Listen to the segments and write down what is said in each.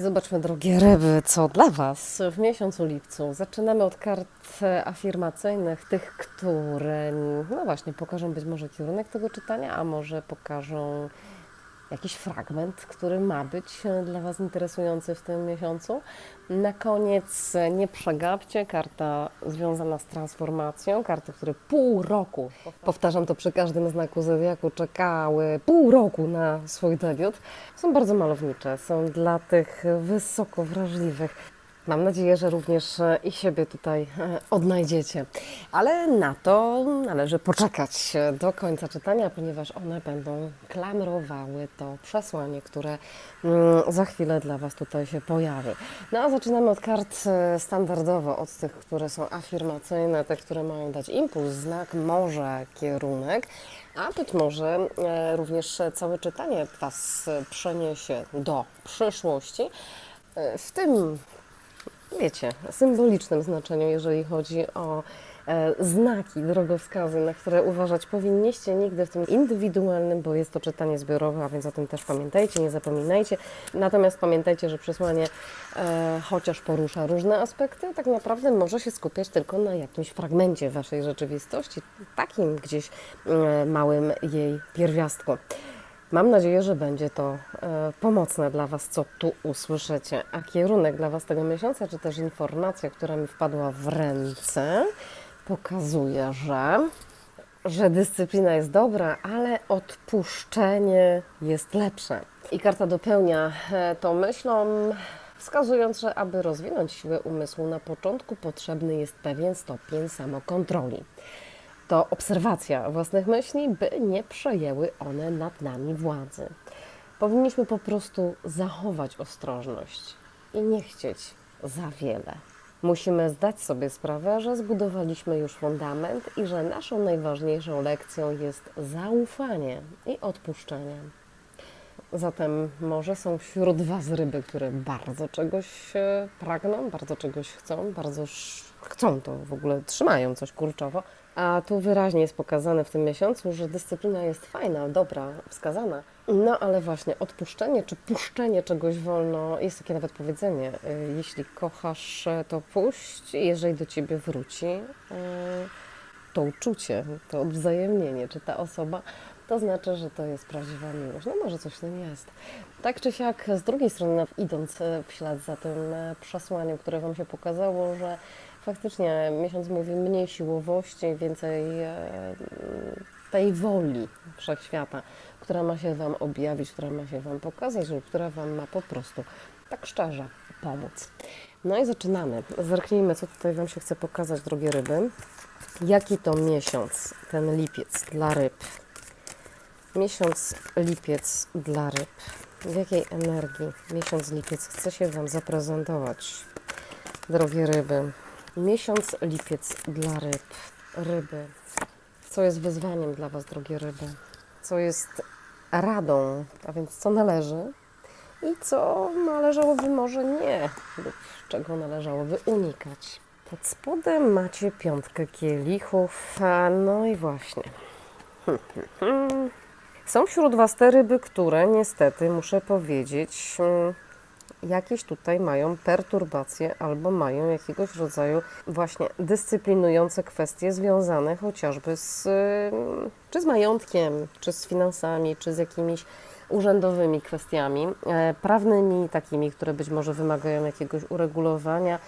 Zobaczmy, drogie ryby, co dla Was w miesiącu lipcu. Zaczynamy od kart afirmacyjnych, tych, które, no właśnie, pokażą być może kierunek tego czytania, a może pokażą jakiś fragment, który ma być dla Was interesujący w tym miesiącu. Na koniec nie przegapcie, karta związana z transformacją, karty, które pół roku, powtarzam to przy każdym znaku zodiaku, czekały pół roku na swój debiut. Są bardzo malownicze, są dla tych wysoko wrażliwych. Mam nadzieję, że również e, i siebie tutaj e, odnajdziecie. Ale na to należy poczekać e, do końca czytania, ponieważ one będą klamrowały to przesłanie, które mm, za chwilę dla Was tutaj się pojawi. No a zaczynamy od kart standardowo, od tych, które są afirmacyjne, te, które mają dać impuls, znak, może kierunek. A być może również całe czytanie Was przeniesie do przyszłości. W tym wiecie, symbolicznym znaczeniu, jeżeli chodzi o e, znaki, drogowskazy, na które uważać powinniście nigdy w tym indywidualnym, bo jest to czytanie zbiorowe, a więc o tym też pamiętajcie, nie zapominajcie. Natomiast pamiętajcie, że przesłanie, e, chociaż porusza różne aspekty, tak naprawdę może się skupiać tylko na jakimś fragmencie waszej rzeczywistości, takim gdzieś e, małym jej pierwiastku. Mam nadzieję, że będzie to e, pomocne dla Was, co tu usłyszycie. A kierunek dla Was tego miesiąca, czy też informacja, która mi wpadła w ręce, pokazuje, że, że dyscyplina jest dobra, ale odpuszczenie jest lepsze. I karta dopełnia e, to myślą, wskazując, że aby rozwinąć siłę umysłu, na początku potrzebny jest pewien stopień samokontroli to obserwacja własnych myśli, by nie przejęły one nad nami władzy. Powinniśmy po prostu zachować ostrożność i nie chcieć za wiele. Musimy zdać sobie sprawę, że zbudowaliśmy już fundament i że naszą najważniejszą lekcją jest zaufanie i odpuszczenie. Zatem może są wśród Was ryby, które bardzo czegoś e, pragną, bardzo czegoś chcą, bardzo chcą to w ogóle, trzymają coś kurczowo. A tu wyraźnie jest pokazane w tym miesiącu, że dyscyplina jest fajna, dobra, wskazana. No ale właśnie odpuszczenie czy puszczenie czegoś wolno, jest takie nawet powiedzenie, y, jeśli kochasz, e, to puść, jeżeli do Ciebie wróci, y, to uczucie, to odwzajemnienie, czy ta osoba, to znaczy, że to jest prawdziwa miłość. No może coś w tym jest. Tak czy siak, z drugiej strony, idąc e, w ślad za tym e, przesłaniem, które Wam się pokazało, że faktycznie miesiąc mówi mniej siłowości, więcej e, tej woli wszechświata, która ma się Wam objawić, która ma się Wam pokazać która Wam ma po prostu tak szczerze pomóc. No i zaczynamy. Zerknijmy, co tutaj Wam się chce pokazać, drogie ryby. Jaki to miesiąc, ten lipiec dla ryb? Miesiąc lipiec dla ryb. W jakiej energii miesiąc lipiec chce się Wam zaprezentować, drogie ryby? Miesiąc lipiec dla ryb. Ryby. Co jest wyzwaniem dla Was, drogie ryby? Co jest radą, a więc co należy i co należałoby może nie, lub czego należałoby unikać. Pod spodem macie piątkę kielichów, no i właśnie. Są wśród Was te ryby, które niestety, muszę powiedzieć, mm, jakieś tutaj mają perturbacje albo mają jakiegoś rodzaju właśnie dyscyplinujące kwestie związane chociażby z, czy z majątkiem, czy z finansami, czy z jakimiś urzędowymi kwestiami, e, prawnymi takimi, które być może wymagają jakiegoś uregulowania.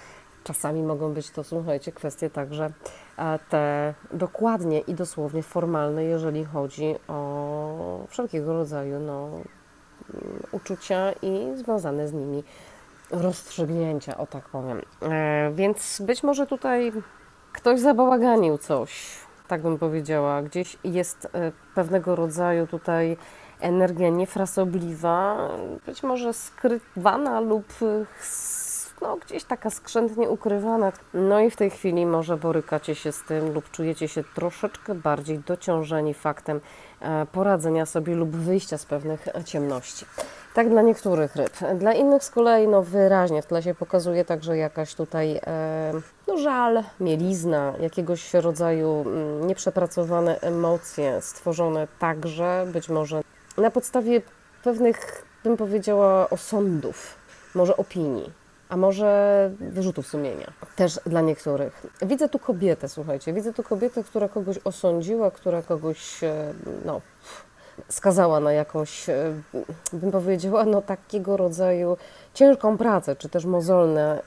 Czasami mogą być to, słuchajcie, kwestie także e, te dokładnie i dosłownie formalne, jeżeli chodzi o wszelkiego rodzaju no, uczucia i związane z nimi rozstrzygnięcia, o tak powiem. E, więc być może tutaj ktoś zabałaganił coś, tak bym powiedziała. Gdzieś jest e, pewnego rodzaju tutaj energia niefrasobliwa, być może skrywana lub e, no, gdzieś taka skrzętnie ukrywana. No i w tej chwili może borykacie się z tym lub czujecie się troszeczkę bardziej dociążeni faktem poradzenia sobie lub wyjścia z pewnych e, ciemności. Tak dla niektórych ryb. Dla innych z kolei no, wyraźnie w tle się pokazuje także jakaś tutaj e, no, żal, mielizna, jakiegoś rodzaju mm, nieprzepracowane emocje stworzone także być może na podstawie pewnych, bym powiedziała, osądów może opinii, a może wyrzutów sumienia. Też dla niektórych. Widzę tu kobietę, słuchajcie, widzę tu kobietę, która kogoś osądziła, która kogoś, e, no, skazała na jakąś, e, bym powiedziała, no takiego rodzaju ciężką pracę, czy też mozolne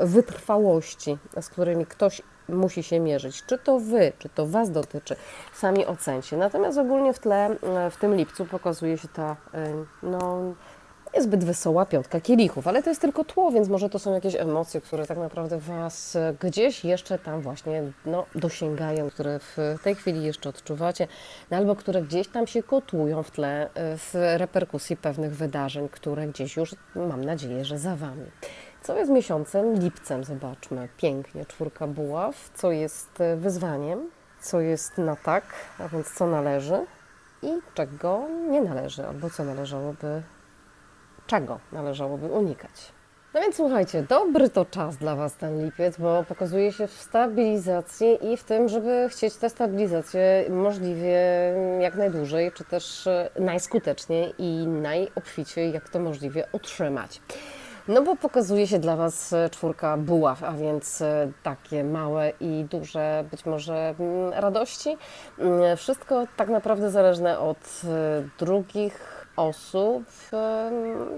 y, wytrwałości, z którymi ktoś musi się mierzyć. Czy to wy, czy to was dotyczy, sami ocencie. Natomiast ogólnie w tle, e, w tym lipcu pokazuje się ta, e, no, niezbyt wesoła piątka kielichów, ale to jest tylko tło, więc może to są jakieś emocje, które tak naprawdę Was gdzieś jeszcze tam właśnie no, dosięgają, które w tej chwili jeszcze odczuwacie, no, albo które gdzieś tam się kotłują w tle e, w reperkusji pewnych wydarzeń, które gdzieś już mam nadzieję, że za Wami. Co jest miesiącem lipcem? Zobaczmy. Pięknie, czwórka buław. Co jest e, wyzwaniem? Co jest na tak, a więc co należy i czego nie należy, albo co należałoby czego należałoby unikać. No więc słuchajcie, dobry to czas dla Was ten lipiec, bo pokazuje się w stabilizacji i w tym, żeby chcieć tę stabilizację możliwie jak najdłużej, czy też e, najskuteczniej i najobficiej, jak to możliwie utrzymać. No bo pokazuje się dla Was e, czwórka buław, a więc e, takie małe i duże być może mm, radości. Mm, Wszystko tak naprawdę zależne od drugich osób,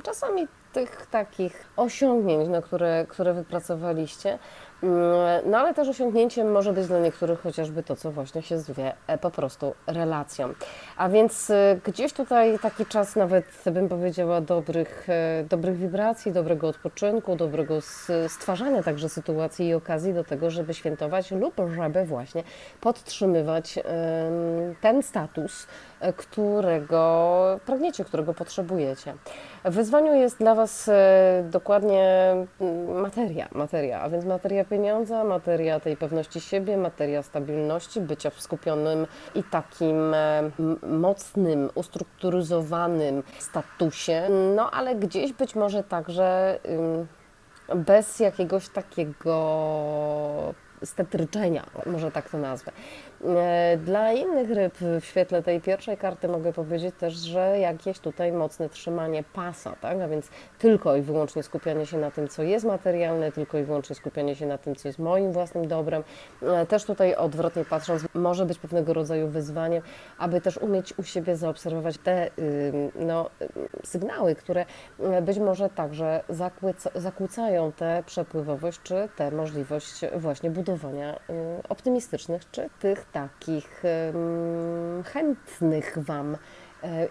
czasami tych takich osiągnięć, no, które, które wypracowaliście. Mm, No ale też osiągnięciem może być dla niektórych chociażby to, co właśnie się zwie e, po prostu relacją. A więc e, gdzieś tutaj taki czas nawet bym powiedziała dobrych, e, dobrych wibracji, dobrego odpoczynku, dobrego stwarzania także sytuacji i okazji do tego, żeby świętować lub żeby właśnie podtrzymywać ten status, e, którego pragniecie, którego potrzebujecie. W wyzwaniu jest dla Was dokładnie mm, materia, materia, a więc materia pieniądza, materia tej pewności siebie, materia stabilności, bycia skupionym i takim e, mocnym, ustrukturyzowanym statusie, no ale gdzieś być może także bez jakiegoś takiego stetryczenia, może tak to nazwę. E, Dla innych ryb w świetle tej pierwszej karty mogę powiedzieć też, że jakieś tutaj mocne trzymanie pasa, tak? a więc tylko i wyłącznie skupianie się na tym, co jest materialne, tylko i wyłącznie skupianie się na tym, co jest moim własnym dobrem. E, Też tutaj odwrotnie patrząc, może być pewnego rodzaju wyzwaniem, aby też umieć u siebie zaobserwować te no, sygnały, które y, być może także zakłócają tę przepływowość, czy tę możliwość właśnie budowania optymistycznych, czy tych takich chętnych Wam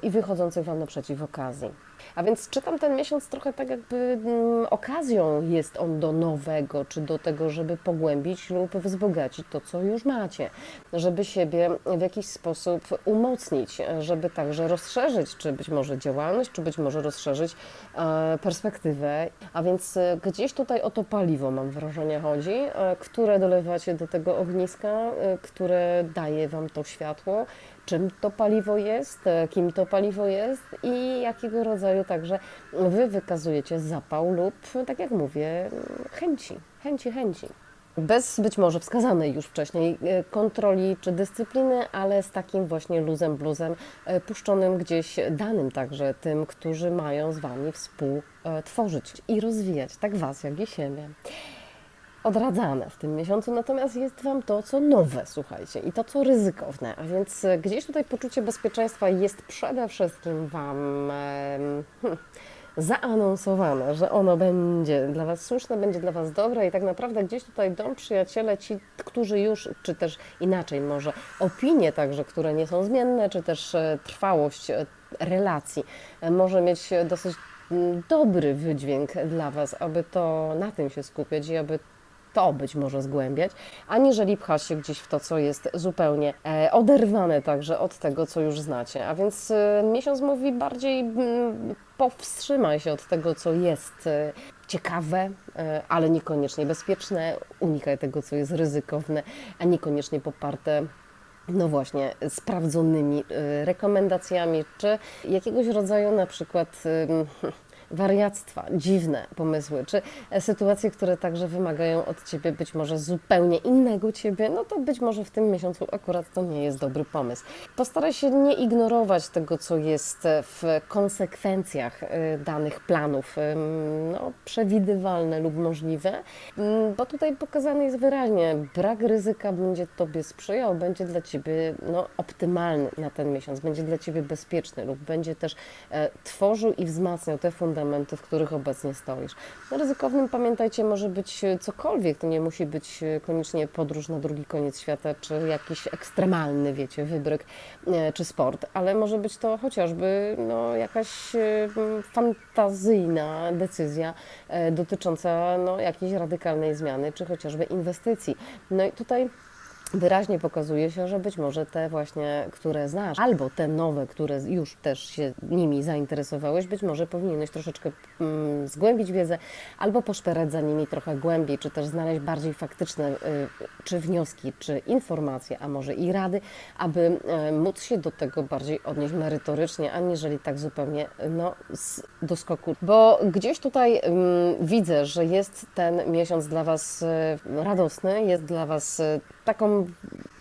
i wychodzących Wam naprzeciw okazji. A więc czytam ten miesiąc trochę tak, jakby mm, okazją jest on do nowego, czy do tego, żeby pogłębić lub wzbogacić to, co już macie, żeby siebie w jakiś sposób umocnić, żeby także rozszerzyć, czy być może działalność, czy być może rozszerzyć e, perspektywę. A więc e, gdzieś tutaj o to paliwo, mam wrażenie, chodzi, e, które dolewacie do tego ogniska, e, które daje Wam to światło, czym to paliwo jest, e, kim to paliwo jest i jakiego rodzaju także Wy wykazujecie zapał lub, tak jak mówię, chęci, chęci, chęci. Bez być może wskazanej już wcześniej e, kontroli czy dyscypliny, ale z takim właśnie luzem, bluzem e, puszczonym gdzieś, danym także tym, którzy mają z Wami współtworzyć i rozwijać tak Was, jak i siebie odradzane w tym miesiącu, natomiast jest Wam to, co nowe, słuchajcie, i to, co ryzykowne, a więc e, gdzieś tutaj poczucie bezpieczeństwa jest przede wszystkim Wam em, hm, zaanonsowane, że ono będzie dla Was słuszne, będzie dla Was dobre i tak naprawdę gdzieś tutaj dom przyjaciele, ci, którzy już, czy też inaczej może, opinie także, które nie są zmienne, czy też e, trwałość e, relacji może mieć dosyć mm, dobry wydźwięk dla Was, aby to na tym się skupiać i aby to być może zgłębiać, aniżeli pchać się gdzieś w to, co jest zupełnie e, oderwane także od tego, co już znacie. A więc e, miesiąc mówi bardziej powstrzymaj się od tego, co jest e, ciekawe, ale niekoniecznie bezpieczne, unikaj tego, co jest ryzykowne, a niekoniecznie poparte no właśnie, sprawdzonymi rekomendacjami, czy jakiegoś rodzaju na przykład wariactwa, dziwne pomysły, czy e, sytuacje, które także wymagają od Ciebie być może zupełnie innego Ciebie, no to być może w tym miesiącu akurat to nie jest dobry pomysł. Postaraj się nie ignorować tego, co jest e, w konsekwencjach e, danych planów, no, przewidywalne lub możliwe, Mm, bo tutaj pokazane jest wyraźnie, brak ryzyka będzie Tobie sprzyjał, będzie dla Ciebie no, optymalny na ten miesiąc, będzie dla Ciebie bezpieczny lub będzie też tworzył i wzmacniał te fundamenty, w których obecnie stoisz. No, ryzykownym, pamiętajcie, może być e, cokolwiek, to nie musi być e, koniecznie podróż na drugi koniec świata, czy jakiś ekstremalny, wiecie, wybryk, e, czy sport, ale może być to chociażby no, jakaś fantazyjna decyzja dotycząca no, jakiejś radykalnej zmiany, czy chociażby inwestycji. No i tutaj wyraźnie pokazuje się, że być może te właśnie, które znasz, albo te nowe, które już też się nimi zainteresowałeś, być może powinieneś troszeczkę mm, zgłębić wiedzę, albo poszperać za nimi trochę głębiej, czy też znaleźć bardziej faktyczne y, czy wnioski, czy informacje, a może i rady, aby y, móc się do tego bardziej odnieść merytorycznie, aniżeli tak zupełnie no, z doskoku. Bo gdzieś tutaj ym, widzę, że jest ten miesiąc dla Was y, radosny, jest dla Was y, taką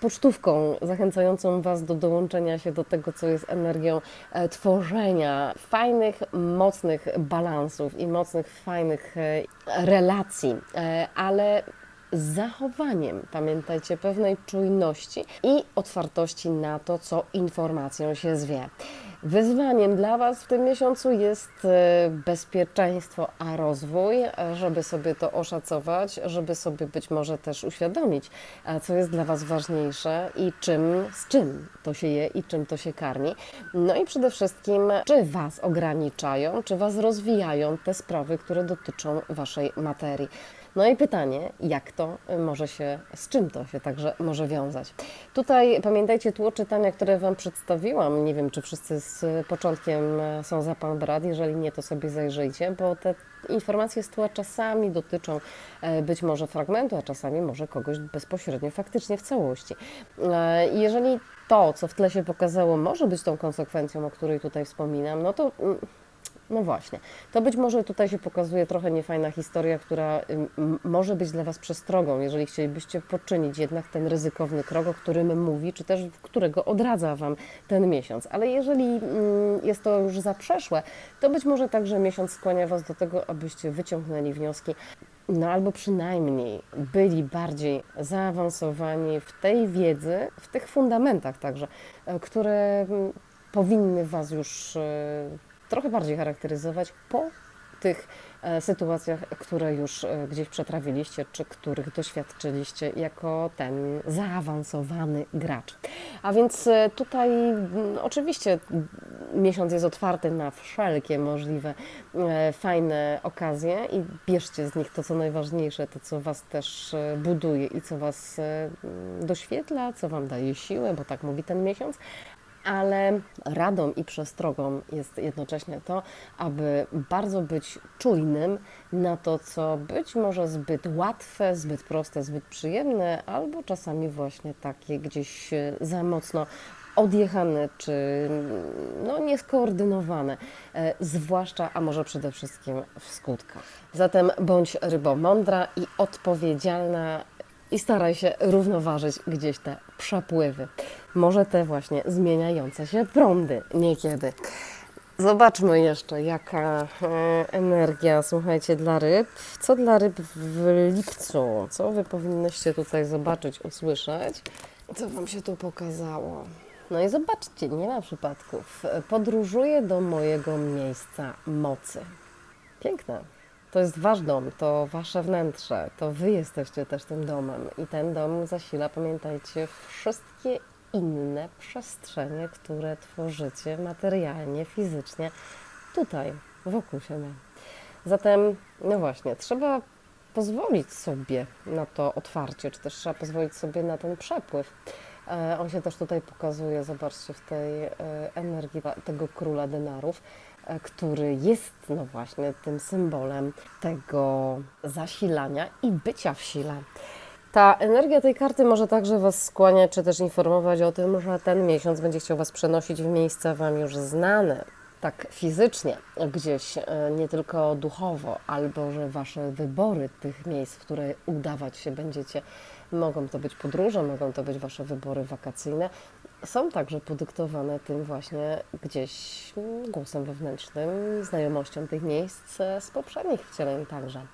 pocztówką zachęcającą Was do dołączenia się do tego, co jest energią e, tworzenia fajnych, mocnych balansów i mocnych, fajnych e, relacji, e, ale z zachowaniem, pamiętajcie, pewnej czujności i otwartości na to, co informacją się zwie. Wyzwaniem dla Was w tym miesiącu jest e, bezpieczeństwo, a rozwój, żeby sobie to oszacować, żeby sobie być może też uświadomić, co jest dla Was ważniejsze i czym, z czym to się je i czym to się karmi. No i przede wszystkim, czy Was ograniczają, czy Was rozwijają te sprawy, które dotyczą Waszej materii. No i pytanie, jak to może się, z czym to się także może wiązać. Tutaj pamiętajcie tło czytania, które Wam przedstawiłam. Nie wiem, czy wszyscy z początkiem e, są za Pan brat. Jeżeli nie, to sobie zajrzyjcie, bo te informacje z tła czasami dotyczą e, być może fragmentu, a czasami może kogoś bezpośrednio, faktycznie w całości. E, Jeżeli to, co w tle się pokazało, może być tą konsekwencją, o której tutaj wspominam, no to. No właśnie. To być może tutaj się pokazuje trochę niefajna historia, która może być dla Was przestrogą, jeżeli chcielibyście poczynić jednak ten ryzykowny krok, o którym mówi, czy też którego odradza Wam ten miesiąc. Ale jeżeli jest to już za przeszłe, to być może także miesiąc skłania Was do tego, abyście wyciągnęli wnioski, no albo przynajmniej byli bardziej zaawansowani w tej wiedzy, w tych fundamentach także, e, które powinny Was już e, trochę bardziej charakteryzować po tych e, sytuacjach, które już e, gdzieś przetrawiliście, czy których doświadczyliście jako ten zaawansowany gracz. A więc e, tutaj mm, oczywiście miesiąc jest otwarty na wszelkie możliwe fajne okazje i bierzcie z nich to, co najważniejsze, to, co Was też buduje i co Was mm, doświetla, co Wam daje siłę, bo tak mówi ten miesiąc, ale radą i przestrogą jest jednocześnie to, aby bardzo być czujnym na to, co być może zbyt łatwe, zbyt proste, zbyt przyjemne, albo czasami właśnie takie gdzieś e, za mocno odjechane czy no, nieskoordynowane, e, zwłaszcza, a może przede wszystkim w skutkach. Zatem bądź rybo mądra i odpowiedzialna i staraj się równoważyć gdzieś te przepływy. Może te właśnie zmieniające się prądy niekiedy. Zobaczmy jeszcze, jaka e, energia, słuchajcie, dla ryb. Co dla ryb w lipcu? Co Wy powinnyście tutaj zobaczyć, usłyszeć? Co Wam się tu pokazało? No i zobaczcie, nie ma przypadków. Podróżuję do mojego miejsca mocy. Piękne. To jest wasz dom, to wasze wnętrze, to wy jesteście też tym domem. I ten dom zasila, pamiętajcie, wszystkie inne przestrzenie, które tworzycie materialnie, fizycznie, tutaj, wokół siebie. Zatem, no właśnie, trzeba pozwolić sobie na to otwarcie, czy też trzeba pozwolić sobie na ten przepływ. E, On się też tutaj pokazuje, zobaczcie, w tej e, energii tego króla denarów, e, który jest, no właśnie, tym symbolem tego zasilania i bycia w sile. Ta energia tej karty może także Was skłaniać, czy też informować o tym, że ten miesiąc będzie chciał Was przenosić w miejsca Wam już znane, tak fizycznie, gdzieś nie tylko duchowo, albo że Wasze wybory tych miejsc, w które udawać się będziecie, mogą to być podróże, mogą to być Wasze wybory wakacyjne, są także podyktowane tym właśnie gdzieś głosem wewnętrznym, znajomością tych miejsc z poprzednich wcieleń także.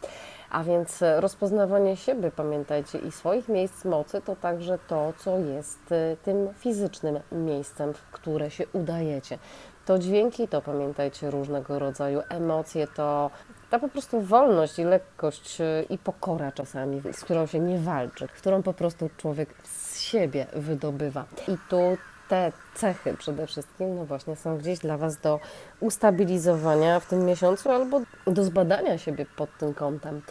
A więc rozpoznawanie siebie, pamiętajcie, i swoich miejsc mocy to także to, co jest e, tym fizycznym miejscem, w które się udajecie. To dźwięki, to pamiętajcie różnego rodzaju emocje, to ta po prostu wolność i lekkość e, i pokora czasami, z którą się nie walczy, którą po prostu człowiek z siebie wydobywa. I tu te cechy przede wszystkim, no właśnie, są gdzieś dla Was do ustabilizowania w tym miesiącu albo do zbadania siebie pod tym kątem.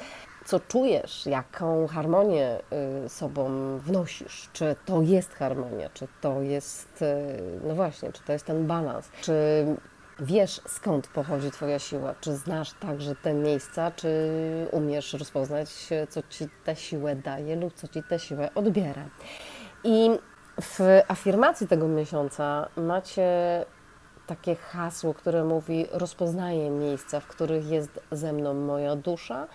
Co czujesz, jaką harmonię y, sobą wnosisz? Czy to jest harmonia, czy to jest, y, no właśnie, czy to jest ten balans? Czy wiesz skąd pochodzi Twoja siła? Czy znasz także te miejsca? Czy umiesz rozpoznać, co Ci tę siłę daje lub co Ci tę siłę odbiera? I w afirmacji tego miesiąca macie takie hasło, które mówi: Rozpoznaję miejsca, w których jest ze mną moja dusza,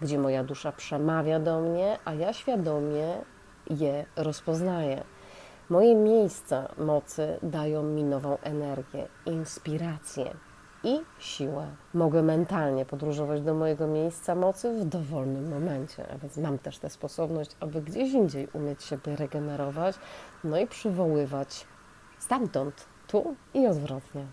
gdzie moja dusza przemawia do mnie, a ja świadomie je rozpoznaję. Moje miejsca mocy dają mi nową energię, inspirację i siłę. Mogę mentalnie podróżować do mojego miejsca mocy w dowolnym momencie, a więc mam też tę sposobność, aby gdzieś indziej umieć siebie regenerować, no i przywoływać stamtąd, tu i odwrotnie.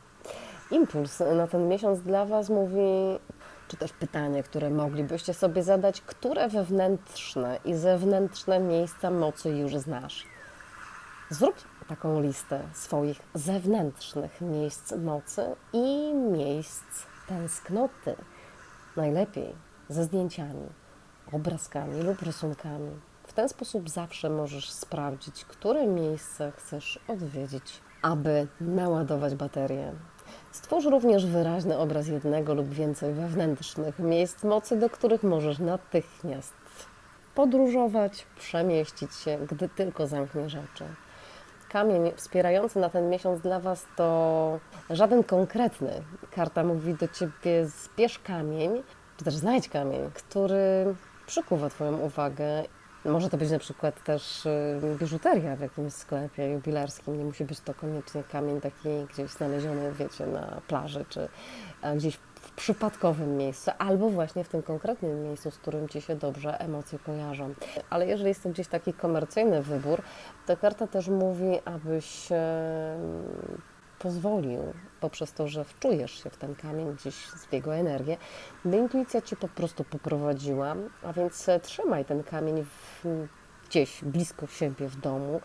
Impuls na ten miesiąc dla Was mówi, czy też pytanie, które moglibyście sobie zadać, które wewnętrzne i zewnętrzne miejsca mocy już znasz. Zrób taką listę swoich zewnętrznych miejsc mocy i miejsc tęsknoty. Najlepiej ze zdjęciami, obrazkami lub rysunkami. W ten sposób zawsze możesz sprawdzić, które miejsce chcesz odwiedzić, aby naładować baterię. Stwórz również wyraźny obraz jednego lub więcej wewnętrznych miejsc mocy, do których możesz natychmiast podróżować, przemieścić się, gdy tylko zamkniesz oczy kamień wspierający na ten miesiąc dla Was to żaden konkretny. Karta mówi do Ciebie zbierz kamień, czy też znajdź kamień, który przykuwa Twoją uwagę. Może to być na przykład też y, biżuteria w jakimś sklepie jubilerskim. Nie musi być to koniecznie kamień taki gdzieś znaleziony, wiecie, na plaży, czy gdzieś w przypadkowym miejscu, albo właśnie w tym konkretnym miejscu, z którym Ci się dobrze emocje kojarzą. Ale jeżeli jest to gdzieś taki komercyjny wybór, to karta też mówi, abyś pozwolił, poprzez to, że wczujesz się w ten kamień, gdzieś w jego energię, by intuicja Cię po prostu poprowadziła, a więc e, trzymaj ten kamień w, gdzieś blisko siebie w domu,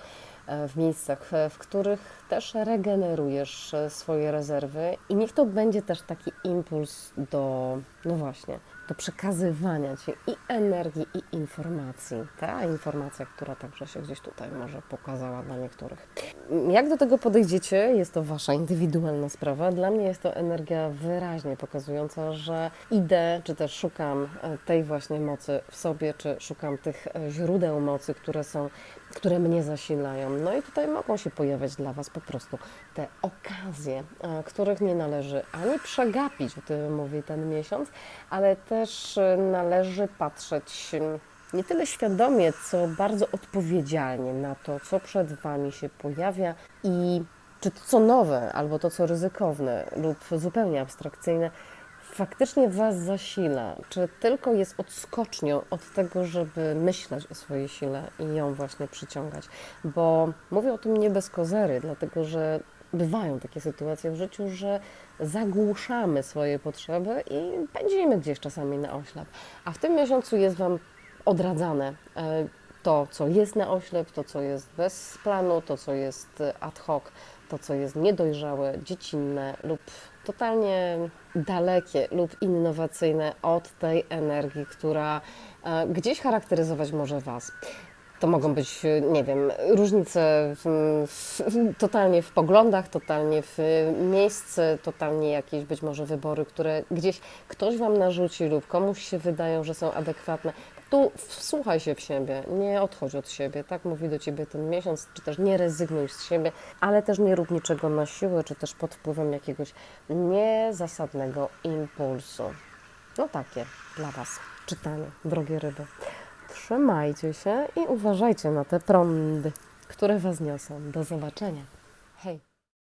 E, w miejscach, e, w których też regenerujesz swoje rezerwy i niech to będzie też taki impuls do, no właśnie, do przekazywania Ci i energii, i informacji. Ta informacja, która także się gdzieś tutaj może pokazała dla niektórych. Jak do tego podejdziecie, jest to Wasza indywidualna sprawa. Dla mnie jest to energia wyraźnie pokazująca, że idę, czy też szukam tej właśnie mocy w sobie, czy szukam tych źródeł mocy, które są, które mnie zasilają. No i tutaj mogą się pojawiać dla Was po prostu te okazje, których nie należy ani przegapić, o tym mówi ten miesiąc, ale też e, należy patrzeć nie tyle świadomie, co bardzo odpowiedzialnie na to, co przed Wami się pojawia i czy to, co nowe, albo to, co ryzykowne lub zupełnie abstrakcyjne, faktycznie Was zasila, czy tylko jest odskocznią od tego, żeby myśleć o swojej sile i ją właśnie przyciągać. Bo mówię o tym nie bez kozery, dlatego że bywają takie sytuacje w życiu, że zagłuszamy swoje potrzeby i pędzimy gdzieś czasami na oślep. A w tym miesiącu jest Wam odradzane e, to, co jest na oślep, to, co jest bez planu, to, co jest ad hoc, to, co jest niedojrzałe, dziecinne lub totalnie dalekie lub innowacyjne od tej energii, która e, gdzieś charakteryzować może Was. To mogą być, y, nie wiem, różnice w, w, totalnie w poglądach, totalnie w miejsce, totalnie jakieś być może wybory, które gdzieś ktoś Wam narzuci lub komuś się wydają, że są adekwatne. Tu wsłuchaj się w siebie, nie odchodź od siebie, tak mówi do Ciebie ten miesiąc, czy też nie rezygnuj z siebie, ale też nie rób niczego na siłę, czy też pod wpływem jakiegoś niezasadnego impulsu. No takie dla Was czytanie, drogie ryby. Trzymajcie się i uważajcie na te prądy, które Was niosą. Do zobaczenia.